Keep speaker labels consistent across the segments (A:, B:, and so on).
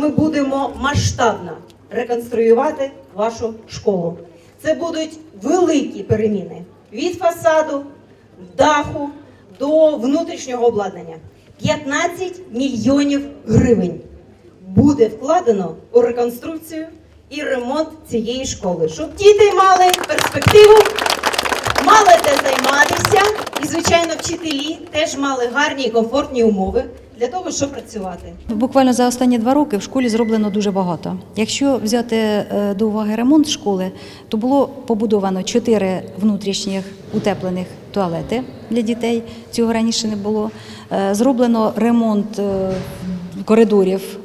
A: Ми будемо масштабно реконструювати вашу школу. Це будуть великі переміни від фасаду, даху до внутрішнього обладнання. 15 мільйонів гривень буде вкладено у реконструкцію і ремонт цієї школи, щоб діти мали перспективу, мали де займатися, і, звичайно, вчителі теж мали гарні і комфортні умови для того, щоб працювати.
B: Буквально за останні два роки в школі зроблено дуже багато. Якщо взяти е, до уваги ремонт школи, то було побудовано чотири внутрішніх утеплених туалети для дітей. Цього раніше не було. Е, Зроблено ремонт е, коридорів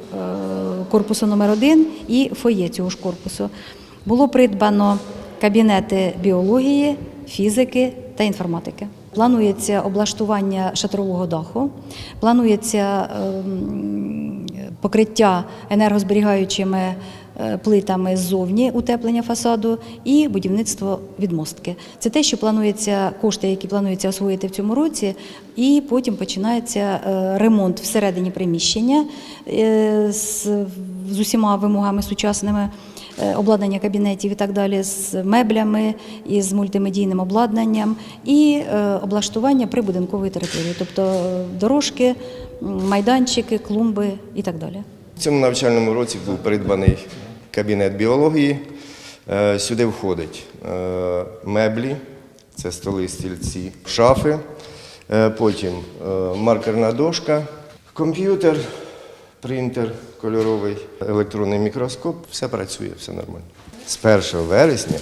B: корпусу номер 1 і фоє цього ж корпусу. Було придбано кабінети біології, фізики та інформатики. Планується облаштування шатрового даху, планується ем, покриття енергозберігаючими е, плитами ззовні утеплення фасаду і будівництво відмостки. Це те, що планується кошти, які планується освоїти в цьому році, і потім починається е, ремонт всередині приміщення е, з, усіма вимогами сучасними обладнання кабінетів і так далі, з меблями і з мультимедійним обладнанням, і облаштування прибудинкової території, тобто дорожки, майданчики, клумби і так далі.
C: В цьому навчальному році був придбаний кабінет біології. Е, Сюди входить е, меблі, це столи, стільці, шафи, е, потім маркерна дошка, комп'ютер, принтер кольоровий, електронний мікроскоп. Все працює, все нормально. З 1 вересня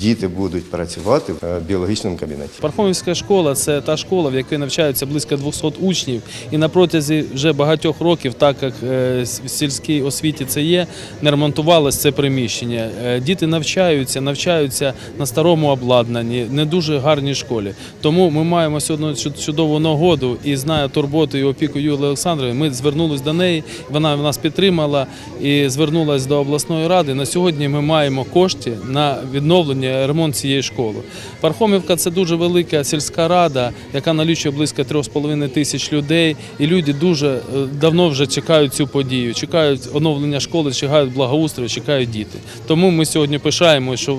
C: діти будуть працювати в е, біологічному кабінеті.
D: Пархомівська школа це та школа, в якій навчаються близько 200 учнів, і на протязі вже багатьох років, так як е, в сільській освіті це є, не ремонтувалось це приміщення. Е, Діти навчаються, навчаються на старому обладнанні, не дуже гарній школі. Тому ми маємо сьогодні чудову нагоду і знає турботу і опіку Юлії Олександрової. Ми звернулись до неї, вона нас підтримала і звернулася до обласної ради. На сьогодні ми маємо кошти на відновлення ремонт цієї школи. Пархомівка це дуже велика сільська рада, яка налічує близько 3,5 тисяч людей. І люди дуже е, давно вже чекають цю подію, чекають оновлення школи, чекають благоустрою, чекають діти. Тому ми сьогодні пишаємо, що е,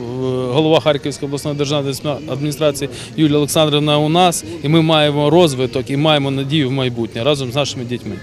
D: голова Харківської обласної державної адміністрації Юлія Олександрівна у нас, і ми маємо розвиток і маємо надію в майбутнє разом з нашими дітьми.